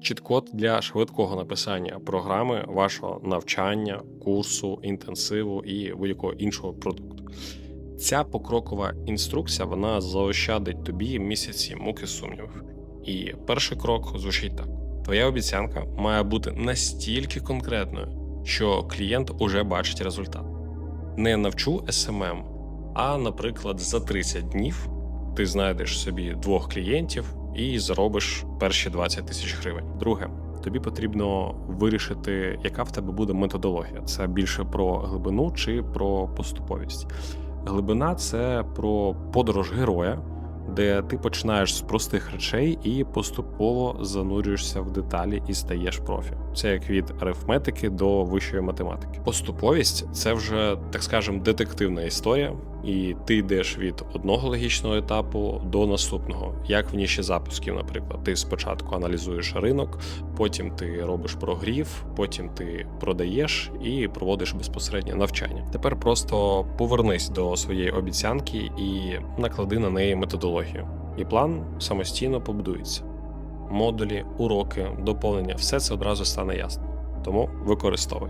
чіт-код для швидкого написання програми вашого навчання, курсу, інтенсиву і будь-якого іншого продукту. Ця покрокова інструкція вона заощадить тобі місяці муки сумнівів. І перший крок звучить так: твоя обіцянка має бути настільки конкретною, що клієнт уже бачить результат. Не навчу SMM, а, наприклад, за 30 днів ти знайдеш собі двох клієнтів і заробиш перші 20 тисяч гривень. Друге, тобі потрібно вирішити, яка в тебе буде методологія. Це більше про глибину чи про поступовість. Глибина це про подорож героя, де ти починаєш з простих речей і поступово занурюєшся в деталі і стаєш профі. Це як від арифметики до вищої математики. Поступовість це вже, так скажем, детективна історія, і ти йдеш від одного логічного етапу до наступного, як в ніші запусків, наприклад. Ти спочатку аналізуєш ринок, потім ти робиш прогрів, потім ти продаєш і проводиш безпосереднє навчання. Тепер просто повернись до своєї обіцянки і наклади на неї методологію. І план самостійно побудується. Модулі, уроки, доповнення все це одразу стане ясно. Тому використовуй.